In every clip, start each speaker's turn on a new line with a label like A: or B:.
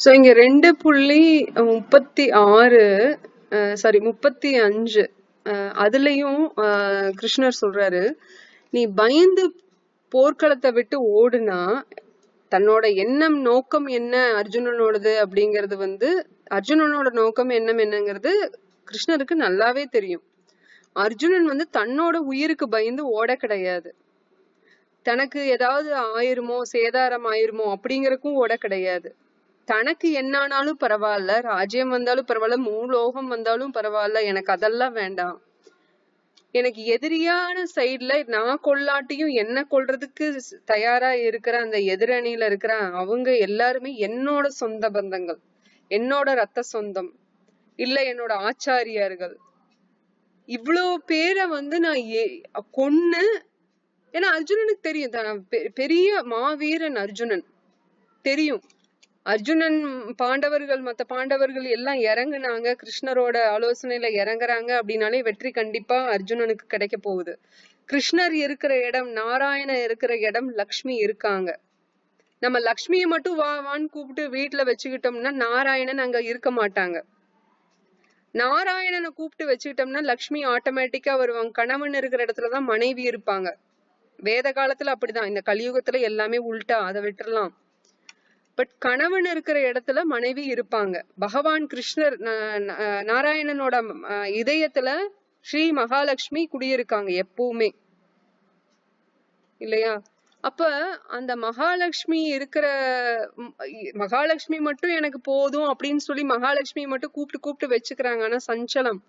A: So இங்கே ரெண்டு புள்ளி முப்பத்தி ஆறு சாரி முப்பத்தி அஞ்சு. அதுலேயும் கிருஷ்ணர் சொல்றாரு நீ பயந்து போர்க்களத்தை விட்டு ஓடுனா தன்னோட எண்ணம் நோக்கம் என்ன அர்ஜுனனோடது? அப்படிங்கிறது வந்து அர்ஜுனனோட நோக்கம் எண்ணம் என்னங்கிறது கிருஷ்ணருக்கு நல்லாவே தெரியும். அர்ஜுனன் வந்து தன்னோட உயிருக்கு பயந்து ஓட கிடையாது. தனக்கு ஏதாவது ஆயிருமோ சேதாரம் ஆயிருமோ அப்படிங்கறதுக்கும் ஓட கிடையாது. தனக்கு என்ன ஆனாலும் பரவாயில்ல ராஜ்யம் வந்தாலும் பரவாயில்ல மூலோகம் வந்தாலும் பரவாயில்ல எனக்கு அதெல்லாம் வேண்டாம். எனக்கு எதிரியான சைட்ல நான் கொல்லாட்டியும் என்ன கொல்றதுக்கு தயாரா இருக்கிற அந்த எதிரணியில இருக்கிற அவங்க எல்லாருமே என்னோட சொந்த பந்தங்கள் என்னோட ரத்த சொந்தம் இல்ல என்னோட ஆச்சாரியார்கள். இவ்வளோ பேரை வந்து நான் ஏ- கொன்னு ஏன்னா அர்ஜுனனுக்கு தெரியும் பெ- பெரிய மாவீரன் அர்ஜுனன் தெரியும். அர்ஜுனன் பாண்டவர்கள் மத்த பாண்டவர்கள் எல்லாம் இறங்குனாங்க. கிருஷ்ணரோட ஆலோசனையில இறங்குறாங்க அப்படின்னாலே வெற்றி கண்டிப்பா அர்ஜுனனுக்கு கிடைக்க போகுது. கிருஷ்ணர் இருக்கிற இடம் நாராயணன் இருக்கிற இடம் லக்ஷ்மி இருக்காங்க. நம்ம லக்ஷ்மியை மட்டும் வா வான்னு கூப்பிட்டு வீட்டுல வச்சுக்கிட்டோம்னா நாராயணன் அங்க இருக்க மாட்டாங்க. நாராயணனை கூப்பிட்டு வச்சுக்கிட்டோம்னா லக்ஷ்மி ஆட்டோமேட்டிக்கா வருவாங்க. கணவன் இருக்கிற இடத்துலதான் மனைவி இருப்பாங்க. வேத காலத்துல அப்படிதான். இந்த கலியுகத்துல எல்லாமே உள்டா அதை விட்டுறலாம். பட் கணவன் இருக்கிற இடத்துல மனைவி இருப்பாங்க. பகவான் கிருஷ்ணர் நாராயணனோட இதயத்துல ஸ்ரீ மகாலட்சுமி குடியிருக்காங்க எப்பவுமே. இல்லையா? அப்ப அந்த மகாலட்சுமி இருக்கிற மகாலட்சுமி மட்டும் எனக்கு போதும் அப்படின்னு சொல்லி மகாலட்சுமி மட்டும் கூப்பிட்டு கூப்பிட்டு வச்சுக்கிறாங்க. ஆனா சஞ்சலம்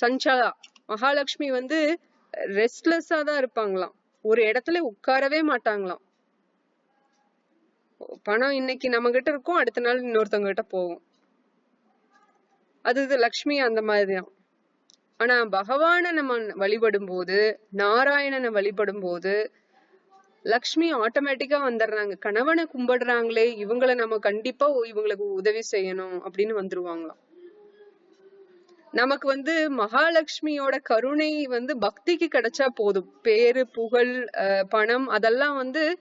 A: சஞ்சலா மகாலட்சுமி வந்து ரெஸ்ட்லெஸ்ஸா தான் இருப்பாங்களாம். ஒரு இடத்துல உட்காரவே மாட்டாங்களாம். பணம் இன்னைக்கு நம்ம கிட்ட இருக்கும் அடுத்த நாள் இன்னொருத்தவங்க கிட்ட போகும். அது இது லக்ஷ்மி அந்த மாதிரிதான். ஆனா பகவானை நம்ம வழிபடும் போது நாராயணனை வழிபடும் போது லக்ஷ்மி ஆட்டோமேட்டிக்கா வந்துடுறாங்க. கணவனை கும்பிடுறாங்களே இவங்களை நம்ம கண்டிப்பா இவங்களுக்கு உதவி செய்யணும் அப்படின்னு வந்துருவாங்களாம். நமக்கு வந்து மகாலட்சுமியோட கருணை வந்து பக்திக்கு கிடைச்சா போதும். பேரு புகழ் அஹ் பணம் அதெல்லாம் வந்து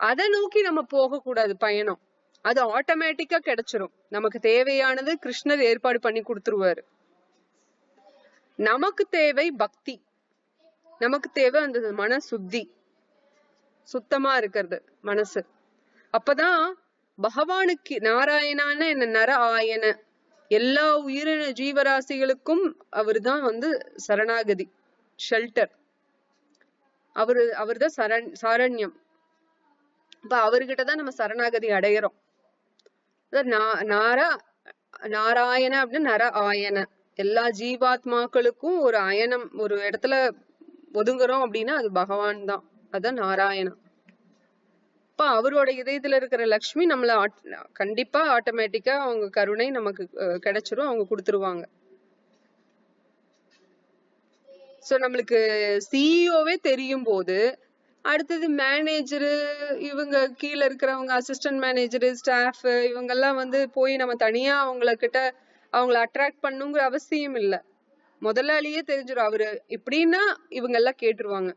A: அதை நோக்கி நம்ம போக கூடாது பயணம். அது ஆட்டோமேட்டிக்கா கிடைச்சிரும். நமக்கு தேவையானது கிருஷ்ணர் ஏற்பாடு பண்ணி கொடுத்துருவாரு. நமக்கு தேவை பக்தி. நமக்கு தேவை அந்த மன சுத்தி சுத்தமா இருக்கிறது மனசு. அப்பதான் பகவானுக்கு நாராயணான என்ன நர ஆயன எல்லா உயிரின ஜீவராசிகளுக்கும் அவர்தான் வந்து சரணாகதி ஷெல்டர் அவரு அவர்தான் சரண் சாரண்யம். இப்ப அவர்கிட்ட தான் நம்ம சரணாகதி அடையிறோம். நாரா நாராயண அப்படின்னு நர ஆயன. எல்லா ஜீவாத்மாக்களுக்கும் ஒரு அயனம் ஒரு இடத்துல ஒதுங்குறோம் அப்படின்னா அது பகவான் தான். அதான் நாராயணன் அப்ப அவரோட இதயத்துல இருக்கிற லக்ஷ்மி நம்மள ஆட்- கண்டிப்பா ஆட்டோமேட்டிக்கா அவங்க கருணை நமக்கு கிடைச்சிரும் அவங்க கொடுத்துருவாங்க. சோ நம்மளுக்கு சிஇஓவே தெரியும் போது அடுத்தது மேனேஜரு இவங்க கீழ இருக்கிறவங்க அசிஸ்டன்ட் மேனேஜரு ஸ்டாஃப் இவங்கெல்லாம் வந்து போய் நம்ம தனியா அவங்கள கிட்ட அவங்கள அட்ராக்ட் பண்ணுங்கிற அவசியம் இல்ல. முதலாளியே தெரிஞ்சிரும். அவரு இப்படின்னா இவங்க எல்லாம் கேட்டுருவாங்க.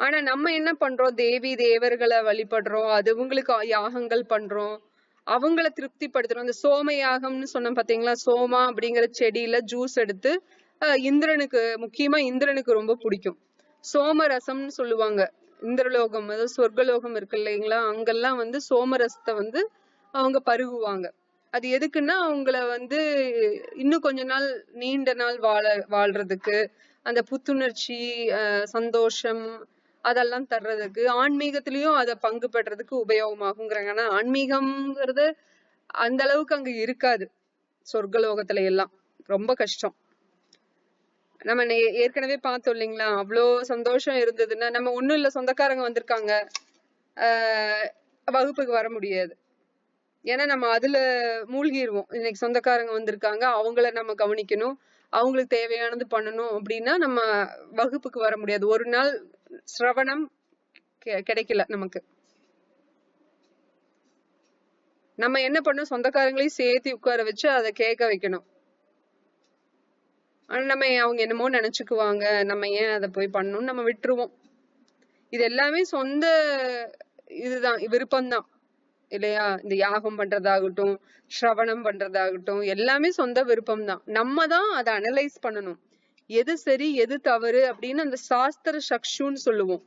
A: ஆனா நம்ம என்ன பண்றோம்? தேவி தேவர்களை வழிபடுறோம். அது இவங்களுக்கு யாகங்கள் பண்றோம். அவங்கள திருப்திப்படுத்துறோம். இந்த சோம யாகம்னு சொன்னோம் பாத்தீங்களா? சோமா அப்படிங்கிற செடியில ஜூஸ் எடுத்து இந்திரனுக்கு முக்கியமா இந்திரனுக்கு ரொம்ப பிடிக்கும். சோமரசம்னு சொல்லுவாங்க. இந்திரலோகம் அதாவது சொர்க்கலோகம் இருக்கு இல்லைங்களா? அங்கெல்லாம் வந்து சோமரசத்தை வந்து அவங்க பருகுவாங்க. அது எதுக்குன்னா அவங்கள வந்து இன்னும் கொஞ்ச நாள் நீண்ட நாள் வாழ வாழ்றதுக்கு அந்த புத்துணர்ச்சி அஹ், சந்தோஷம் அதெல்லாம் தர்றதுக்கு ஆன்மீகத்திலயும் அதை பங்கு பெறதுக்கு உபயோகமாகுங்கிறாங்க. ஆனா ஆன்மீகம்ங்கிறது அந்த அளவுக்கு அங்க இருக்காது சொர்க்கலோகத்துல எல்லாம். ரொம்ப கஷ்டம். நம்ம ஏற்கனவே பார்த்தோம் இல்லைங்களா? அவ்வளோ சந்தோஷம் இருந்ததுன்னா நம்ம ஒண்ணும் இல்ல சொந்தக்காரங்க வந்திருக்காங்க. ஆஹ் வகுப்புக்கு வர முடியாது. ஏன்னா நம்ம அதுல மூழ்கிடுவோம் இன்னைக்கு சொந்தக்காரங்க வந்திருக்காங்க அவங்கள நம்ம கவனிக்கணும் அவங்களுக்கு தேவையானது பண்ணணும் அப்படின்னா நம்ம வகுப்புக்கு வர முடியாது. ஒரு நாள் சிரவணம் கெ- கிடைக்கல நமக்கு. நம்ம என்ன பண்ணணும்? சொந்தக்காரங்களையும் சேர்த்து உட்கார வச்சு அதை கேட்க வைக்கணும். நம்ம அவங்க என்னமோ நினைச்சுக்குவாங்க. நம்ம ஏன் அதை போய் பண்ணணும்னு நம்ம விட்டுருவோம். இது எல்லாமே சொந்த இதுதான் விருப்பம்தான். இல்லையா? இந்த யாகம் பண்றதாகட்டும் ஸ்ரவணம் பண்றதாகட்டும் எல்லாமே சொந்த விருப்பம் தான் நம்ம தான் அதை அனலைஸ் பண்ணணும். எது சரி எது தவறு அப்படின்னு அந்த சாஸ்திர சக்ஷுன்னு சொல்லுவோம்.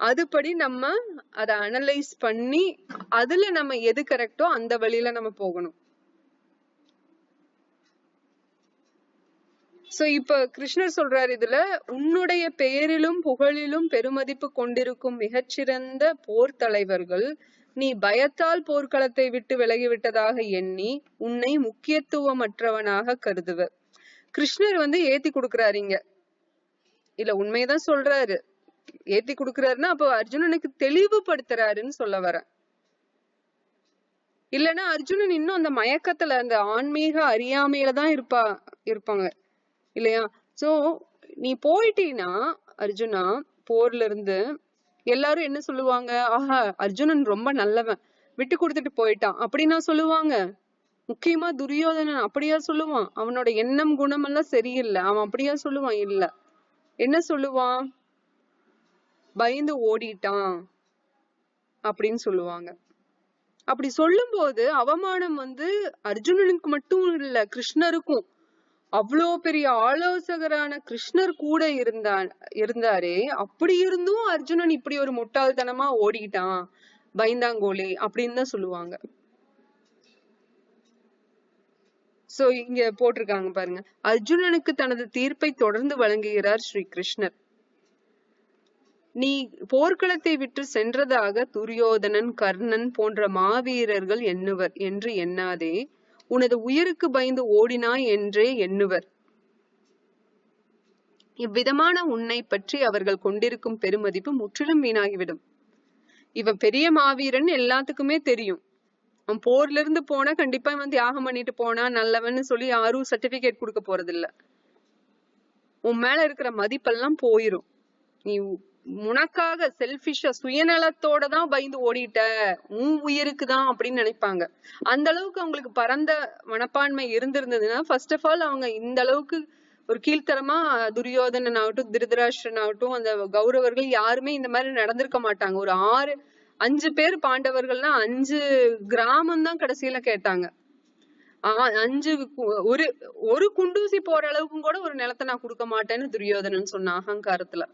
A: அதுபடி நம்ம அதை அனலைஸ் பண்ணி அதுல நம்ம எது கரெக்டோ அந்த வழியில நம்ம போகணும். சோ இப்ப கிருஷ்ணர் சொல்றாரு இதுல உன்னுடைய பெயரிலும் புகழிலும் பெருமதிப்பு கொண்டிருக்கும் மிகச்சிறந்த போர் தலைவர்கள் நீ பயத்தால் போர்க்களத்தை விட்டு விலகிவிட்டதாக எண்ணி உன்னை முக்கியத்துவமற்றவனாக கருதுவர். கிருஷ்ணர் வந்து ஏத்தி கொடுக்கறாருங்க இல்ல உண்மையதான் சொல்றாரு. ஏத்தி கொடுக்கறாருன்னா அப்போ அர்ஜுனனுக்கு தெளிவுபடுத்துறாருன்னு சொல்ல வரேன். இல்லைன்னா அர்ஜுனன் இன்னும் அந்த மயக்கத்துல அந்த ஆன்மீக அறியாமையில தான் இருப்பா இருப்பாங்க. இல்லையா? சோ நீ போயிட்டீன்னா அர்ஜுனா போர்ல இருந்து எல்லாரும் என்ன சொல்லுவாங்க? ஆஹா அர்ஜுனன் ரொம்ப நல்லவன். விட்டு கொடுத்துட்டு போயிட்டான். அப்படின்னா சொல்லுவாங்க. முக்கியமா துரியோதனன் அப்படியா சொல்லுவான். அவனோட எண்ணம் குணம் எல்லாம் சரியில்லை. அவன் அப்படியா சொல்லுவான்? இல்ல. என்ன சொல்லுவான்? பயந்து ஓடிட்டான் அப்படின்னு சொல்லுவாங்க. அப்படி சொல்லும்போது அவமானம் வந்து அர்ஜுனனுக்கு மட்டும் இல்ல கிருஷ்ணருக்கும். அவ்வளோ பெரிய ஆலோசகரான கிருஷ்ணர் கூட இருந்தா இருந்தாரே. அப்படி இருந்தும் அர்ஜுனன் இப்படி ஒரு முட்டாள்தனமா ஓடிட்டான். பயந்தாங்கோலே அப்படின்னு தான் சொல்லுவாங்க. சோ இங்க போட்டிருக்காங்க பாருங்க. அர்ஜுனனுக்கு தனது தீர்ப்பை தொடர்ந்து வழங்குகிறார் ஸ்ரீ கிருஷ்ணர். நீ போர்க்களத்தை விட்டு சென்றதாக துரியோதனன் கர்ணன் போன்ற மாவீரர்கள் எண்ணுவர் என்று எண்ணாதே. உனது உயிருக்கு பயந்து ஓடினாய் என்றே எண்ணுவர். இவ்விதமான உன்னை பற்றி அவர்கள் கொண்டிருக்கும் பெருமதிப்பு முற்றிலும் வீணாகிவிடும். இவன் பெரிய மாவீரன் எல்லாத்துக்குமே தெரியும். அவன் போர்ல இருந்து போனா கண்டிப்பா இவன் தியாகம் பண்ணிட்டு போனா நல்லவன்னு சொல்லி யாரும் சர்டிபிகேட் கொடுக்க போறதில்ல. உன் மேல இருக்கிற மதிப்பெல்லாம் போயிரும். நீ உனக்காக செல்பிஷா சுயநலத்தோட தான் பயந்து ஓடிட்ட. உன் உயிருக்கு தான் அப்படின்னு நினைப்பாங்க. அந்த அளவுக்கு அவங்களுக்கு பரந்த மனப்பான்மை இருந்திருந்ததுன்னா ஃபர்ஸ்ட் ஆஃப் ஆல் அவங்க இந்த அளவுக்கு ஒரு கீழ்த்தரமா துரியோதனன் ஆகட்டும் திருதராஷ்டிரன் ஆகட்டும் அந்த கௌரவர்கள் யாருமே இந்த மாதிரி நடந்திருக்க மாட்டாங்க. ஒரு ஆறு அஞ்சு பேர் பாண்டவர்கள்னா அஞ்சு கிராமம் தான் கடைசியில கேட்டாங்க. ஆஹ் அஞ்சு ஒரு ஒரு குண்டூசி போற அளவுக்கும் கூட ஒரு நிலத்தை நான் கொடுக்க மாட்டேன்னு துரியோதனன் சொன்ன அகங்காரத்துல.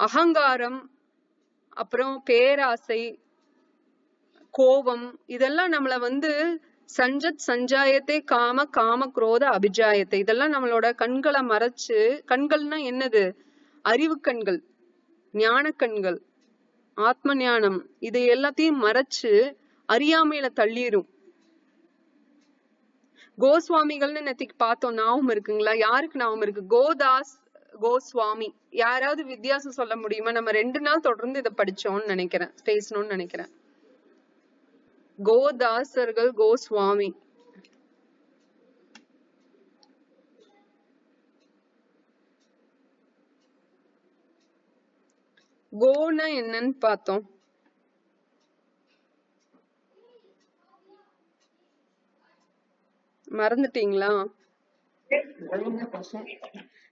A: அகங்காரம் அப்புறம் பேராசை கோபம் இதெல்லாம் நம்மள வந்து சஞ்சத் சஞ்சாயத்தை காம காம குரோத அபிஜாயத்தை இதெல்லாம் நம்மளோட கண்களை மறைச்சு கண்கள்னா என்னது? அறிவு கண்கள் ஞான கண்கள் ஆத்ம ஞானம் இது எல்லாத்தையும் மறைச்சு அறியாமையில தள்ளிரும். கோஸ்வாமிகள்னு நேற்றுக்கு பார்த்தோம் ஞாபகம் இருக்குங்களா? யாருக்கு ஞாபகம் இருக்கு? கோதாஸ் கோஸ்வாமி. யாராவது வித்தியாசம் சொல்ல முடியுமா? நம்ம ரெண்டு நாள் தொடர்ந்து இதை படிச்சோம்னு நினைக்கிறேன். பேசணும்னு நினைக்கிறேன். கோதாசர்கள் கோஸ்வாமி. கோனா என்னன்னு பார்த்தோம். மறந்துட்டீங்களா?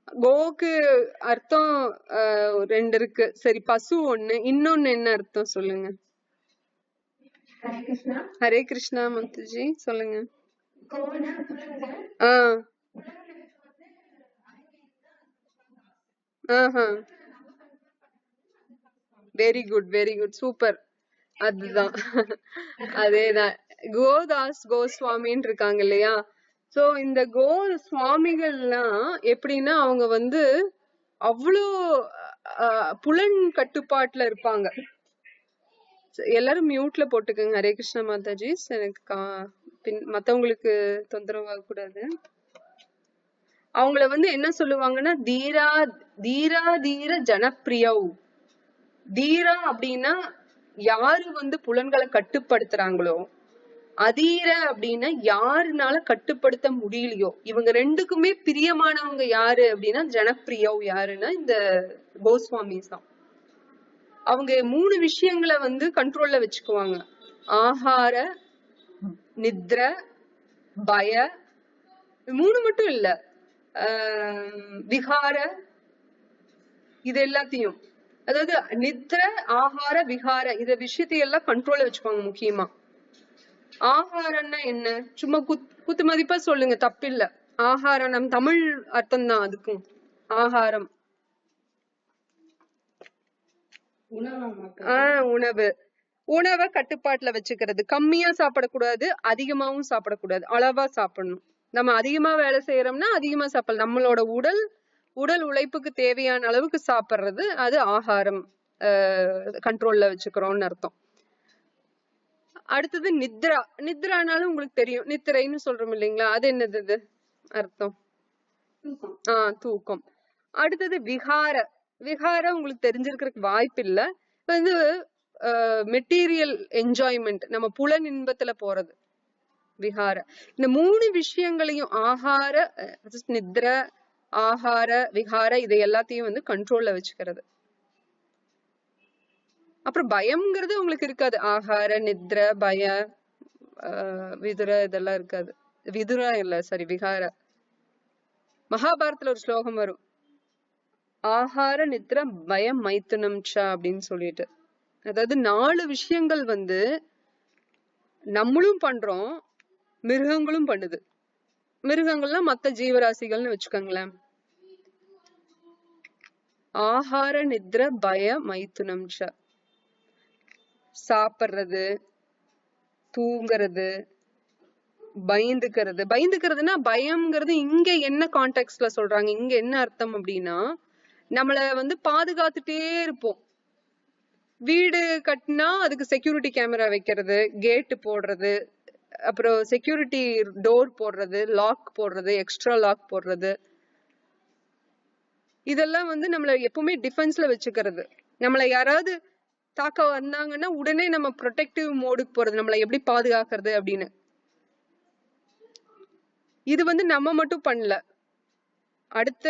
A: கோக்கு அர்த்தம் ரெண்டு இருக்கு. சரி பசு ஒண்ணு. இன்னொன்னு என்ன அர்த்தம் சொல்லுங்க? ஹரே கிருஷ்ணா மந்துஜி சொல்லுங்க. ஆஹ் ஆஹா. Very good very good super அதுதான். அதேதான். கோதாஸ் கோஸ்வாமின்னு இருக்காங்க இல்லையா? சோ இந்த கோ சுவாமிகள்லாம் எப்படின்னா அவங்க வந்து அவ்வளோ புலன் கட்டுப்பாட்டுல இருப்பாங்க. எல்லாரும் மியூட்ல போட்டுக்கோங்க. ஹரே கிருஷ்ண மாதாஜி. எனக்கு கா- பின் மத்தவங்களுக்கு தொந்தரவு ஆகக்கூடாது. அவங்கள வந்து என்ன சொல்லுவாங்கன்னா தீரா தீரா தீர ஜனப்பிரியவ். தீரா அப்படின்னா யாரு வந்து புலன்களை கட்டுப்படுத்துறாங்களோ அதீர அப்படின்னா யாருனால கட்டுப்படுத்த முடியலையோ? இவங்க ரெண்டுக்குமே பிரியமானவங்க யாரு அப்படின்னா ஜனப்பிரியவ் யாருன்னா இந்த கோஸ்வாமிஸ் தான். அவங்க மூணு விஷயங்களை வந்து கண்ட்ரோல்ல வச்சுக்குவாங்க. ஆகார நித்ர பய இது மூணு மட்டும் இல்ல. ஆஹ் விகார இது எல்லாத்தையும். அதாவது நித்ர ஆகார விகார இத விஷயத்தை எல்லாம் கண்ட்ரோல்ல வச்சுக்கோங்க முக்கியமா. ஆகாரம்னா என்ன? சும்மா குத் குத்து மதிப்பா சொல்லுங்க தப்பில்ல. ஆகாரம் நம் தமிழ் அர்த்தம் தான் அதுக்கும் ஆகாரம் ஆஹ் உணவு. உணவை கட்டுப்பாட்டுல வச்சுக்கிறது. கம்மியா சாப்பிடக்கூடாது அதிகமாவும் சாப்பிடக்கூடாது. அளவா சாப்பிடணும். நம்ம அதிகமா வேலை செய்யறோம்னா அதிகமா சாப்பிடலாம். நம்மளோட உடல் உடல் உழைப்புக்கு தேவையான அளவுக்கு சாப்பிடுறது அது ஆகாரம் கண்ட்ரோல்ல வச்சுக்கிறோம்னு அர்த்தம். அடுத்தது நித்ரா. நித்ரானாலும் உங்களுக்கு தெரியும். நித்திரைன்னு சொல்றோம் இல்லைங்களா? அது என்னது இது? அர்த்தம். ஆஹ் தூக்கம். அடுத்தது விகார விகார உங்களுக்கு தெரிஞ்சிருக்கிறதுக்கு வாய்ப்பு இல்ல. வந்து மெட்டீரியல் என்ஜாய்மெண்ட் நம்ம புலன் இன்பத்துல போறது. விகார இந்த மூணு விஷயங்களையும் ஆகார நித்ர ஆகார விகார இதை எல்லாத்தையும் வந்து கண்ட்ரோல்ல வச்சுக்கிறது. அப்புறம் பயம்ங்கிறது உங்களுக்கு இருக்காது. ஆகார நித்ர பய ஆஹ் விதுர இதெல்லாம் இருக்காது. விதுரா இல்ல சாரி விகார. மகாபாரத்துல ஒரு ஸ்லோகம் வரும். ஆகார நித்ர பயம் மைத்துனம் சா அப்படின்னு சொல்லிட்டு. அதாவது நாலு விஷயங்கள் வந்து நம்மளும் பண்றோம் மிருகங்களும் பண்ணுது. மிருகங்கள்லாம் மத்த ஜீவராசிகள்னு வச்சுக்கோங்களேன். ஆகார நித்ர பய மைத்துனம் சா. சாப்பிடுறது தூங்குறது பயந்துக்கிறது. பயந்துக்கிறதுனா பயம்ங்கிறது இங்க என்ன கான்டெக்ட்ல சொல்றாங்க? இங்க என்ன அர்த்தம் அப்படின்னா நம்மள வந்து பாதுகாத்துட்டே இருப்போம். வீடு கட்டினா அதுக்கு செக்யூரிட்டி கேமரா வைக்கிறது கேட்டு போடுறது அப்புறம் செக்யூரிட்டி டோர் போடுறது லாக் போடுறது எக்ஸ்ட்ரா லாக் போடுறது. இதெல்லாம் வந்து நம்மளை எப்பவுமே டிஃபென்ஸ்ல வச்சுக்கிறது. நம்மளை யாராவது தாக்க வந்தாங்கன்னா உடனே நம்ம ப்ரொடெக்டிவ் மோடுக்கு போறது நம்மளை எப்படி பாதுகாக்கிறது அப்படின்னு. இது வந்து நம்ம மட்டும் பண்ணல. அடுத்த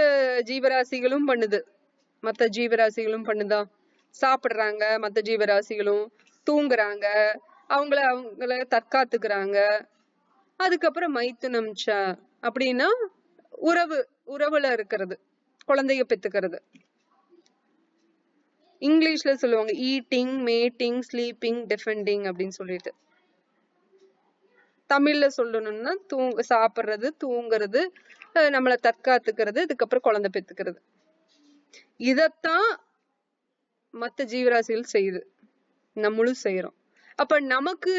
A: ஜீவராசிகளும் பண்ணுது. மத்த ஜீவராசிகளும் பண்ணுதா? சாப்பிடுறாங்க மத்த ஜீவராசிகளும் தூங்குறாங்க அவங்கள அவங்கள தற்காத்துக்கிறாங்க. அதுக்கப்புறம் மைத்துனம் அப்படின்னா உறவு உறவுல இருக்கிறது குழந்தைய பெத்துக்கிறது. இங்கிலீஷ்ல சொல்லுவாங்க ஈட்டிங் மேட்டிங் ஸ்லீப்பிங் டிஃபெண்டிங் அப்படின்னு சொல்லிட்டு. தமிழ்ல சொல்லணும்னா தூங் சாப்பிடுறது தூங்குறது நம்மளை நம்மள தற்காத்துக்கிறது இதுக்கப்புறம் குழந்தை பெத்துக்கிறது இதத்தான் மத்த ஜீவராசிகள் செய்யுது. நம்மளும் செய்யறோம் அப்ப நமக்கு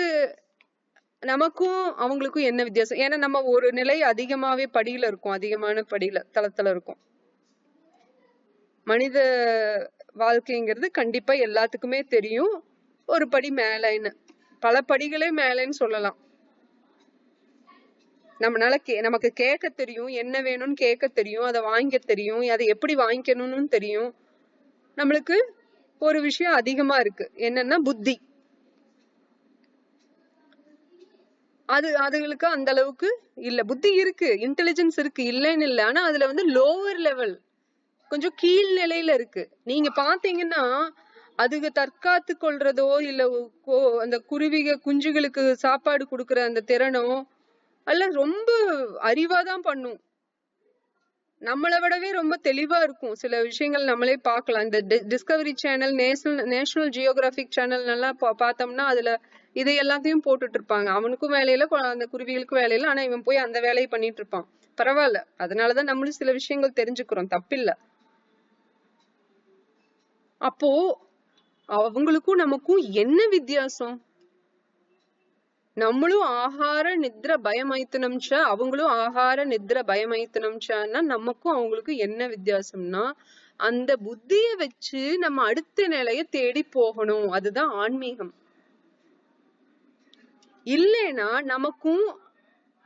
A: நமக்கும் அவங்களுக்கும் என்ன வித்தியாசம்? ஏன்னா நம்ம ஒரு நிலை அதிகமாவே படியில இருக்கோம் அதிகமான படியில தளத்துல இருக்கோம். மனித வாழ்க்கைங்கிறது கண்டிப்பா எல்லாத்துக்குமே தெரியும். ஒரு படி மேலைன்னு. பல படிகளே மேலைன்னு சொல்லலாம். நம்மளால கே நமக்கு கேட்க தெரியும் என்ன வேணும்னு கேட்க தெரியும் அதை வாங்க தெரியும் அதை எப்படி வாங்கிக்கணும்னு தெரியும். நம்மளுக்கு ஒரு விஷயம் அதிகமா இருக்கு. என்னன்னா புத்தி. அது அதுகளுக்கு அந்த அளவுக்கு இல்ல. புத்தி இருக்கு இன்டெலிஜென்ஸ் இருக்கு இல்லைன்னு இல்லை. ஆனா அதுல வந்து லோவர் லெவல் கொஞ்சம் கீழ் நிலையில இருக்கு. நீங்க பாத்தீங்கன்னா அதுக்கு தற்காத்து கொள்றதோ இல்ல கோ- அந்த குருவிக குஞ்சுகளுக்கு சாப்பாடு கொடுக்கற அந்த திறனோ அல்ல ரொம்ப அறிவாதான் பண்ணும். நம்மளை விடவே ரொம்ப தெளிவா இருக்கும். சில விஷயங்கள் நம்மளே பார்க்கலாம். இந்த Discovery channel National National Geographic channel நல்லா பா- பார்த்தோம்னா அதுல இதை எல்லாத்தையும் போட்டுட்டு இருப்பாங்க. அவனுக்கும் வேலையில அந்த குருவிகளுக்கும் வேலையில ஆனா இவன் போய் அந்த வேலையை பண்ணிட்டு இருப்பான். பரவாயில்ல. அதனாலதான் நம்மளும் சில விஷயங்கள் தெரிஞ்சுக்கிறோம். தப்பில்ல. அப்போ அவங்களுக்கும் நமக்கும் என்ன வித்தியாசம்? நம்மளும் ஆகார நித்ர பயமைத்தனம் அவங்களும் ஆகார நித்ர பயமைத்தனம்ச்சான்னா நமக்கும் அவங்களுக்கும் என்ன வித்தியாசம்னா அந்த புத்திய வச்சு நம்ம அடுத்த நிலைய தேடி போகணும். அதுதான் ஆன்மீகம். இல்லைன்னா நமக்கும்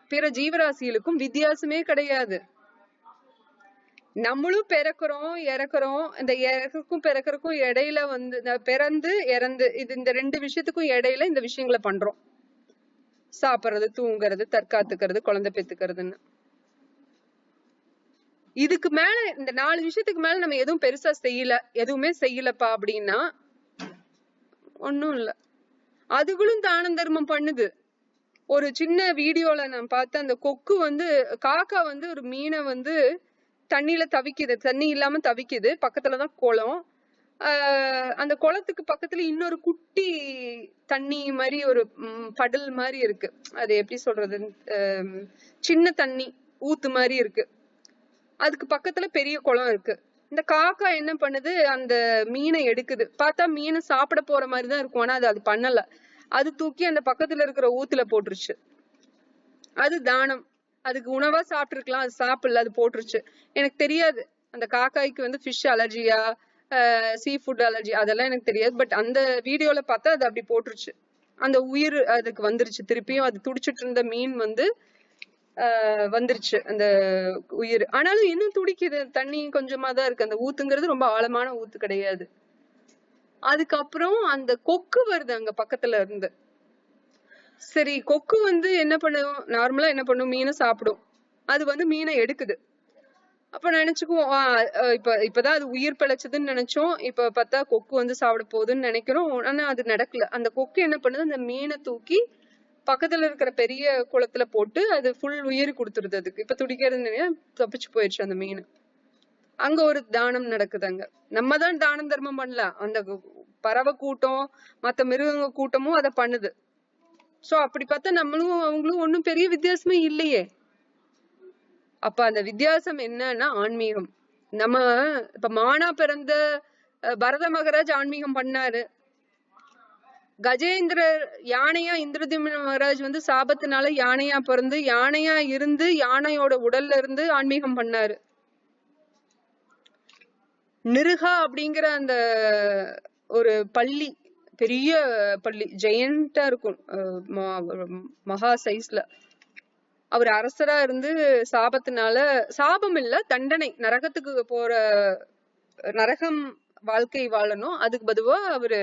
A: பிற ஜீவராசிகளுக்கும் வித்தியாசமே கிடையாது. நம்மளும் பிறக்கிறோம் இறக்குறோம். இந்த இறக்குக்கும் பிறக்கிறக்கும் இடையில வந்து பிறந்து இறந்து இது இந்த ரெண்டு விஷயத்துக்கும் இடையில இந்த விஷயங்களை பண்றோம். சாப்பிடுறது தூங்குறது தற்காத்துக்கிறது குழந்தை பெத்துக்கிறதுன்னு இதுக்கு மேல இந்த நாலு விஷயத்துக்கு மேல நம்ம எதுவும் பெருசா செய்யல எதுவுமே செய்யலப்பா அப்படின்னா ஒன்றும் இல்ல. அதுகளும் தானம் தர்மம் பண்ணுது. ஒரு சின்ன வீடியோல நான் பார்த்தேன் அந்த கொக்கு வந்து காக்கா வந்து ஒரு மீனை வந்து தண்ணியில தவிக்குது. தண்ணி இல்லாம தவிக்குது. பக்கத்துலதான் குளம். அந்த குளத்துக்கு பக்கத்துல இன்னொரு குட்டி தண்ணி மாதிரி ஒரு படல் மாதிரி இருக்கு. அது எப்படி சொல்றது? சின்ன தண்ணி ஊத்து மாதிரி இருக்கு. அதுக்கு பக்கத்துல பெரிய குளம் இருக்கு. இந்த காக்கா என்ன பண்ணுது? அந்த மீனை எடுக்குது. பார்த்தா மீனை சாப்பிட போற மாதிரி தான் இருக்கும். ஆனா அது அது பண்ணல. அது தூக்கி அந்த பக்கத்துல இருக்கிற ஊத்துல போட்டுருச்சு. அது தானம். அதுக்கு உணவா சாப்பிட்டுருக்கலாம் அது சாப்பிடல அது போட்டுருச்சு. எனக்கு தெரியாது. அந்த காக்காய்க்கு வந்து ஃபிஷ் அலர்ஜியா சீ ஃபுட் அலர்ஜி அதெல்லாம் எனக்கு தெரியாது. பட் அந்த வீடியோல பார்த்தா அது அப்படி போட்டுருச்சு. அந்த உயிர் அதுக்கு வந்துருச்சு. திருப்பியும் அது துடிச்சிட்டு இருந்த மீன் வந்து ஆஹ் வந்துருச்சு அந்த உயிர். ஆனாலும் இன்னும் துடிக்குது. தண்ணி கொஞ்சமா தான் இருக்கு. அந்த ஊத்துங்கிறது ரொம்ப ஆழமான ஊத்து கிடையாது. அதுக்கப்புறம் அந்த கொக்கு வருது அங்க பக்கத்துல இருந்து. சரி கொக்கு வந்து என்ன பண்ணும்? நார்மலா என்ன பண்ணும்? மீனை சாப்பிடும். அது வந்து மீனை எடுக்குது. அப்ப நினைச்சுக்குவோம் இப்ப இப்பதான் அது உயிர் பிழைச்சதுன்னு நினைச்சோம். இப்ப பார்த்தா கொக்கு வந்து சாப்பிட போகுதுன்னு நினைக்கிறோம். ஆனா அது நடக்கல. அந்த கொக்கு என்ன பண்ணுது? அந்த மீனை தூக்கி பக்கத்துல இருக்கிற பெரிய குளத்துல போட்டு அது ஃபுல் உயிர் கொடுத்துருது அதுக்கு. இப்ப துடிக்கிறது தப்பிச்சு போயிடுச்சு அந்த மீன். அங்க ஒரு தானம் நடக்குது அங்க. நம்ம தான் தானம் தர்மம் பண்ணல அந்த பறவை கூட்டம் மத்த மிருகங்க கூட்டமும் அதை பண்ணுது. சோ அப்படி பார்த்தா நம்மளும் அவங்களும் ஒன்றும் பெரிய வித்தியாசமே இல்லையே. அப்ப அந்த வித்தியாசம் என்னன்னா ஆன்மீகம். நம்ம இப்ப மானா பிறந்த பரத மகராஜ் ஆன்மீகம் பண்ணாரு. கஜேந்திர யானையா இந்திரதிமன மகராஜ் வந்து சாபத்தினால யானையா பிறந்து யானையா இருந்து யானையோட உடல்ல இருந்து ஆன்மீகம் பண்ணாரு. நிருகா அப்படிங்கிற அந்த ஒரு பள்ளி பெரிய பள்ளி ஜெயண்டா இருக்கும். மகா சைஸ்ல அவர் அரசரா இருந்து சாபத்தினால சாபம் இல்ல தண்டனை. நரகத்துக்கு போற நரகம் வாழ்க்கை வாழணும். அதுக்கு பதுவா அவரு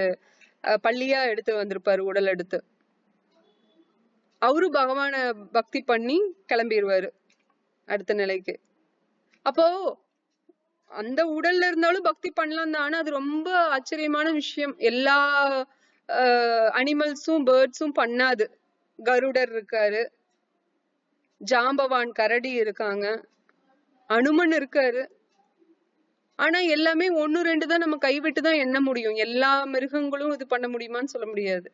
A: பள்ளியா எடுத்து வந்திருப்பாரு உடல் எடுத்து. அவரு பகவான பக்தி பண்ணி கிளம்பிடுவாரு அடுத்த நிலைக்கு. அப்போ அந்த உடல்ல இருந்தாலும் பக்தி பண்ணலாம் தான். ஆனா அது ரொம்ப ஆச்சரியமான விஷயம். எல்லா அனிமல்ஸும் பேர்ட்ஸும் பண்ணாது. கருடர் இருக்காரு. ஜாம்பவான் கரடி இருக்காங்க. அனுமன் இருக்காரு. ஆனா எல்லாமே ஒன்னு ரெண்டு தான் நம்ம கைவிட்டு தான் எண்ண முடியும். எல்லா மிருகங்களும் இது பண்ண முடியுமான்னு சொல்ல முடியாது.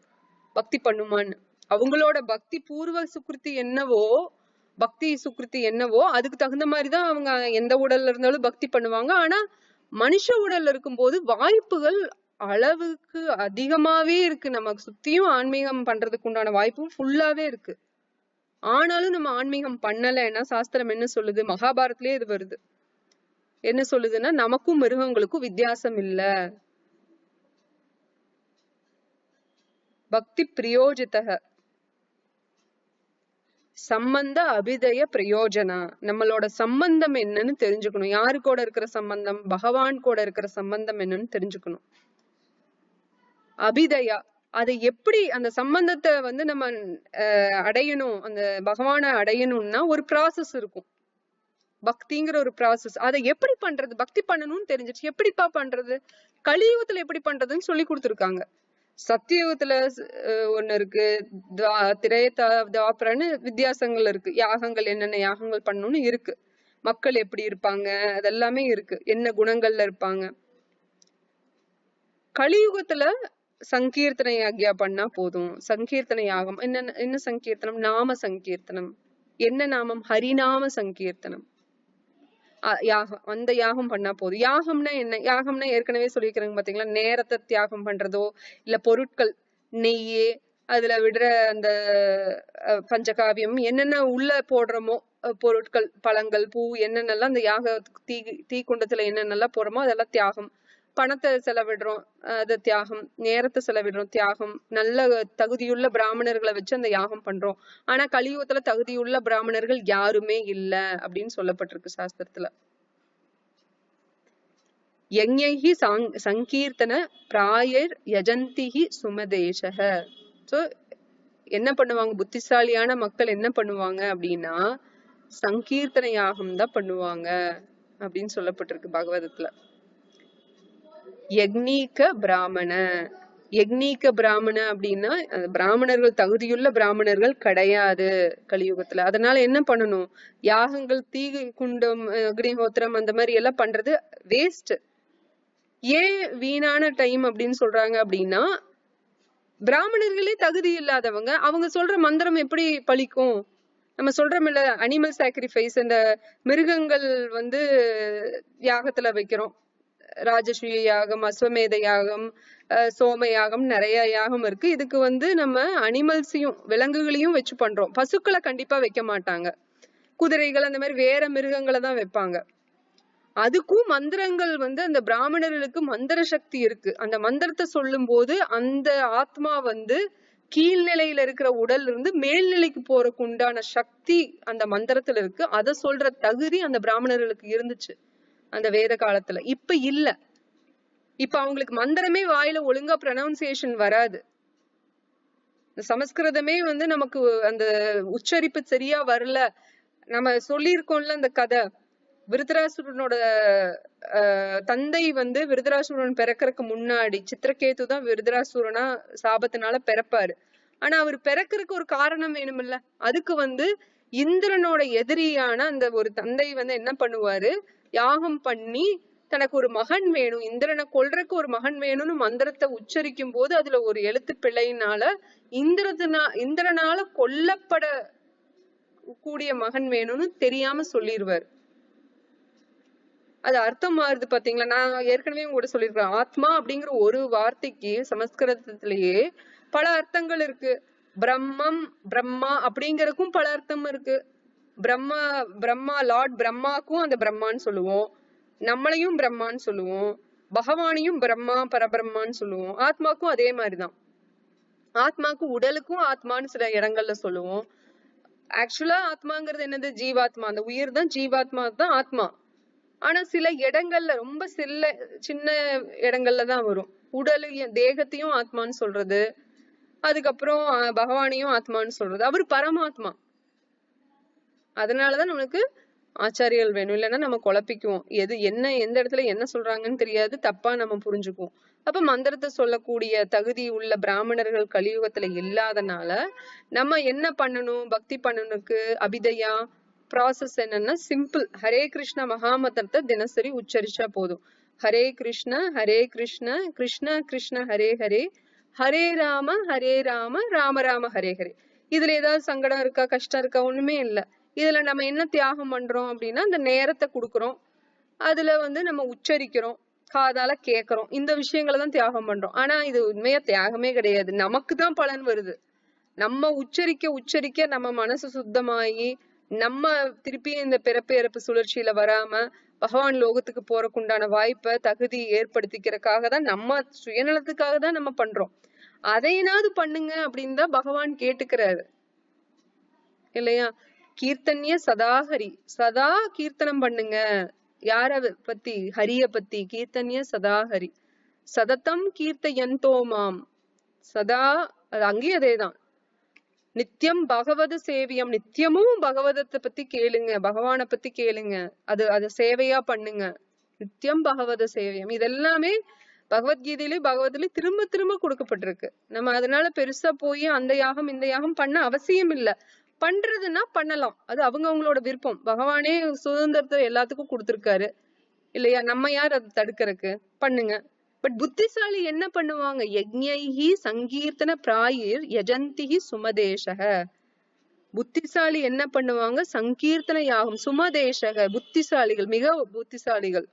A: பக்தி பண்ணுமான்னு. அவங்களோட பக்தி பூர்வ சுக்ருதி என்னவோ பக்தி சுக்ருதி என்னவோ அதுக்கு தகுந்த மாதிரி தான் அவங்க எந்த உடல்ல இருந்தாலும் பக்தி பண்ணுவாங்க. ஆனா மனுஷ உடல்ல இருக்கும்போது வாய்ப்புகள் அளவுக்கு அதிகமாவே இருக்கு. நமக்கு சுத்தியும் ஆன்மீகம் பண்றதுக்கு உண்டான வாய்ப்பும் ஃபுல்லாவே இருக்கு. ஆனாலும் நம்ம ஆன்மீகம் பண்ணலைன்னா சாஸ்திரம் என்ன சொல்லுது? மகாபாரத்லயே இது வருது. என்ன சொல்லுதுன்னா நமக்கும் மிருகங்களுக்கும் வித்தியாசம் இல்ல. பக்தி பிரயோஜித்தக சம்பந்த அபிதய பிரயோஜனா. நம்மளோட சம்பந்தம் என்னன்னு தெரிஞ்சுக்கணும். யாரு கூட இருக்கிற சம்பந்தம்? பகவான் கூட இருக்கிற சம்பந்தம் என்னன்னு தெரிஞ்சுக்கணும். அபிதயா. அதை எப்படி அந்த சம்பந்தத்தை வந்து நம்ம அஹ், அடையணும்? அந்த பகவானை அடையணும்னா ஒரு ப்ராசஸ் இருக்கும். பக்திங்கிற ஒரு ப்ராசஸ் அதை எப்படி பண்றது? பக்தி பண்ணணும்னு தெரிஞ்சிச்சு எப்படிப்பா பண்றது? கலியுகத்துல எப்படி பண்றதுன்னு சொல்லி கொடுத்துருக்காங்க. சத்தியுகத்துல ஒண்ணு இருக்கு. துவா- திரேதா துவாபரன்னு வித்தியாசங்கள் இருக்கு. யாகங்கள் என்னென்ன யாகங்கள் பண்ணணும்னு இருக்கு. மக்கள் எப்படி இருப்பாங்க அதெல்லாமே இருக்கு. என்ன குணங்கள்ல இருப்பாங்க. கலியுகத்துல சங்கீர்த்தனை யாக்யா பண்ணா போதும். சங்கீர்த்தனை யாகம் என்ன என்ன சங்கீர்த்தனம்? நாம சங்கீர்த்தனம். என்ன நாமம்? ஹரிநாம சங்கீர்த்தனம். யாகம் அந்த யாகம் பண்ணா போதும். யாகம்னா என்ன? யாகம்னா ஏற்கனவே சொல்லியிருக்கிறாங்க பாத்தீங்களா நேரத்தை தியாகம் பண்றதோ இல்ல பொருட்கள் நெய் அதுல விடுற அந்த அஹ், பஞ்சகாவியம் என்னென்ன உள்ள போடுறோமோ பொருட்கள் பழங்கள் பூ என்னென்னலாம் அந்த யாக தீ தீக்குண்டத்துல என்னென்னலாம் போடுறோமோ அதெல்லாம் தியாகம். பணத்தை செலவிடுறோம் அது தியாகம். நேரத்தை செலவிடுறோம் தியாகம். நல்ல தகுதியுள்ள பிராமணர்களை வச்சு அந்த யாகம் பண்றோம். ஆனா கலியுகத்துல தகுதியுள்ள பிராமணர்கள் யாருமே இல்ல அப்படின்னு சொல்லப்பட்டிருக்கு சாஸ்திரத்துல. யஞைஹி சாங் சங்கீர்த்தன பிராயர் யஜந்திஹி சுமதேசக. சோ என்ன பண்ணுவாங்க? புத்திசாலியான மக்கள் என்ன பண்ணுவாங்க அப்படின்னா சங்கீர்த்தன யாகம் தான் பண்ணுவாங்க அப்படின்னு சொல்லப்பட்டிருக்கு பகவதத்துல. யக்னீக பிராமண. யக்னீக பிராமண அப்படின்னா பிராமணர்கள் தகுதியுள்ள பிராமணர்கள் கிடையாது கலியுகத்துல. அதனால என்ன பண்ணணும்? யாகங்கள் தீ குண்டம் அக்னிஹோத்திரம் அந்த மாதிரி எல்லாம் பண்றது வேஸ்ட் ஏன் வீணான டைம் அப்படின்னு சொல்றாங்க அப்படின்னா பிராமணர்களே தகுதி இல்லாதவங்க அவங்க சொல்ற மந்திரம் எப்படி பழிக்கும்? நம்ம சொல்றோம்ல அனிமல் சாக்ரிஃபைஸ் அந்த மிருகங்கள் வந்து யாகத்துல வைக்கிறோம். ராஜஸ்ரீ யாகம் அஸ்வமேத யாகம் சோம யாகம் நிறைய யாகம் இருக்கு. இதுக்கு வந்து நம்ம அனிமல்ஸையும் விலங்குகளையும் வச்சு பண்றோம். பசுக்களை கண்டிப்பா வைக்க மாட்டாங்க. குதிரைகள் அந்த மாதிரி வேற மிருகங்களை தான் வைப்பாங்க. அதுக்கும் மந்திரங்கள் வந்து அந்த பிராமணர்களுக்கு மந்திர சக்தி இருக்கு. அந்த மந்திரத்தை சொல்லும் போது அந்த ஆத்மா வந்து கீழ்நிலையில இருக்கிற உடல் இருந்து மேல்நிலைக்கு போறக்கு உண்டான சக்தி அந்த மந்திரத்துல இருக்கு. அதை சொல்ற தகுதி அந்த பிராமணர்களுக்கு இருந்துச்சு. அந்த வேத காலத்துல. இப்ப இல்ல. இப்ப அவங்களுக்கு மந்திரமே வாயில ஒழுங்கா ப்ரனவுன்சியேஷன் வராது. இந்த சமஸ்கிருதமே வந்து நமக்கு அந்த உச்சரிப்பு சரியா வரல. நம்ம சொல்லியிருக்கோம்ல அந்த கதை. விருதராசுரனோட அஹ், தந்தை வந்து விருதராசுரன் பிறக்கிறதுக்கு முன்னாடி சித்திரகேது தான் விருதராசுரனா சாபத்தினால பிறப்பாரு. ஆனா அவர் பிறக்கிறதுக்கு ஒரு காரணம் வேணுமில்ல. அதுக்கு வந்து இந்திரனோட எதிரியான அந்த ஒரு தந்தை வந்து என்ன பண்ணுவாரு? யாகம் பண்ணி தனக்கு ஒரு மகன் வேணும். இந்திரனை கொல்றதுக்கு ஒரு மகன் வேணும்னு மந்திரத்தை உச்சரிக்கும் போது அதுல ஒரு எழுத்து பிழையினால இந்திரதுனா இந்திரனால கொல்லப்பட கூடிய மகன் வேணும்னு தெரியாம சொல்லிடுவார் அது அர்த்தம் மாறுது பாத்தீங்களா? நான் ஏற்கனவே உங்கள்ட்ட சொல்லியிருக்கேன் ஆத்மா அப்படிங்கிற ஒரு வார்த்தைக்கு சமஸ்கிருதத்திலேயே பல அர்த்தங்கள் இருக்கு. பிரம்மம் பிரம்மா அப்படிங்கறதுக்கும் பல அர்த்தம் இருக்கு. பிரம்மா பிரம்மா லார்ட் பிரம்மாக்கும் அந்த பிரம்மான்னு சொல்லுவோம். நம்மளையும் பிரம்மான்னு சொல்லுவோம். பகவானையும் பிரம்மா பரபிரம்மான்னு சொல்லுவோம். ஆத்மாக்கும் அதே மாதிரிதான். ஆத்மாக்கும் உடலுக்கும் ஆத்மான்னு சில இடங்கள்ல சொல்லுவோம். ஆக்சுவலா ஆத்மாங்கிறது என்னது? ஜீவாத்மா. அந்த உயிர் தான் ஜீவாத்மா தான் ஆத்மா. ஆனா சில இடங்கள்ல ரொம்ப சில சின்ன இடங்கள்ல தான் வரும். உடலையும் தேகத்தையும் ஆத்மான்னு சொல்றது. அதுக்கப்புறம் பகவானையும் ஆத்மான்னு சொல்றது. அவர் பரமாத்மா. அதனாலதான் நம்மளுக்கு ஆச்சாரியர்கள் வேணும். இல்லைன்னா நம்ம குழப்பிக்குவோம். எது என்ன எந்த இடத்துல என்ன சொல்றாங்கன்னு தெரியாது. தப்பா நம்ம புரிஞ்சுக்குவோம். அப்ப மந்திரத்தை சொல்லக்கூடிய தகுதி உள்ள பிராமணர்கள் கலியுகத்துல இல்லாதனால நம்ம என்ன பண்ணணும்? பக்தி பண்ணனுக்கு அபிதயா? ப்ராசஸ் என்னன்னா சிம்பிள் ஹரே கிருஷ்ண மகாமந்திரத்தை தினசரி உச்சரிச்சா போதும். ஹரே கிருஷ்ண ஹரே கிருஷ்ண கிருஷ்ண கிருஷ்ண ஹரே ஹரே ஹரே ராம ஹரே ராம ராம ராம ஹரே ஹரே. இதுல ஏதாவது சங்கடம் இருக்கா? கஷ்டம் இருக்கா? ஒண்ணுமே இல்ல. இதுல நம்ம என்ன தியாகம் பண்றோம் அப்படின்னா இந்த நேரத்தை கொடுக்குறோம். அதுல வந்து நம்ம உச்சரிக்கிறோம். காதால கேக்குறோம். இந்த விஷயங்களை தான் தியாகம் பண்றோம். ஆனா இது உண்மையா தியாகமே கிடையாது. நமக்கு தான் பலன் வருது. நம்ம உச்சரிக்க உச்சரிக்க நம்ம மனசு சுத்தமாயி நம்ம திருப்பி இந்த பிறப்பு இறப்பு சுழற்சியில வராம பகவான் லோகத்துக்கு போறக்குண்டான வாய்ப்பை தகுதி ஏற்படுத்திக்கிறதுக்காக தான் நம்ம சுயநலத்துக்காக தான் நம்ம பண்றோம். அதைனாவது பண்ணுங்க அப்படின்னு தான் பகவான் கேட்டுக்கிறாரு. இல்லையா? கீர்த்தன்ய சதாஹரி. சதா கீர்த்தனம் பண்ணுங்க. யார பத்தி? ஹரிய பத்தி. கீர்த்தன்ய சதாஹரி. சததம் கீர்த்தயந்தோ மாம் சதா அது அங்கேயும் அதேதான் நித்தியம் பகவத சேவியம். நித்தியமும் பகவதத்தை பத்தி கேளுங்க. பகவானை பத்தி கேளுங்க. அது அது சேவையா பண்ணுங்க. நித்தியம் பகவத சேவியம். இதெல்லாமே பகவத்கீதையிலயும் பகவத்லயும் திரும்ப திரும்ப கொடுக்கப்பட்டிருக்கு. நம்ம அதனால பெருசா போய் அந்த யாகம் இந்த யாகம் பண்ண அவசியம் இல்லை. பண்றதுன்னா பண்ணலாம். அது அவங்க அவங்களோட விருப்பம். பகவானே சுதந்திரத்தை எல்லாத்துக்கும் கொடுத்திருக்காரு. இல்லையா? நம்ம யார் அதை தடுக்கிறதுக்கு? பண்ணுங்க. பட் புத்திசாலி என்ன பண்ணுவாங்க? யஜ்ஞைஹி சங்கீர்த்தன பிராயிர் யஜந்திஹி சுமதேசக புத்திசாலி என்ன பண்ணுவாங்க? சங்கீர்த்தன யாகம் சுமதேசக புத்திசாலிகள் மிக புத்திசாலிகள்.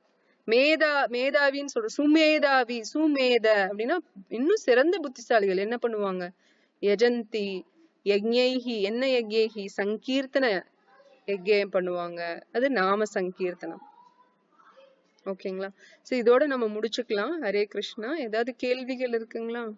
A: மேதா மேதாவின்னு சொல்ற சுமேதாவி சுமேத அப்படின்னா இன்னும் சிறந்த புத்திசாலிகள் என்ன பண்ணுவாங்க? யஜந்தி யஜ்ஞைஹி என்ன யஜ்ஞைஹி சங்கீர்த்தன யஜ்யம் பண்ணுவாங்க. அது நாம சங்கீர்த்தனம். ஓகேங்களா? சோ இதோட நம்ம முடிச்சுக்கலாம். ஹரே கிருஷ்ணா. ஏதாவது கேள்விகள் இருக்குங்களா?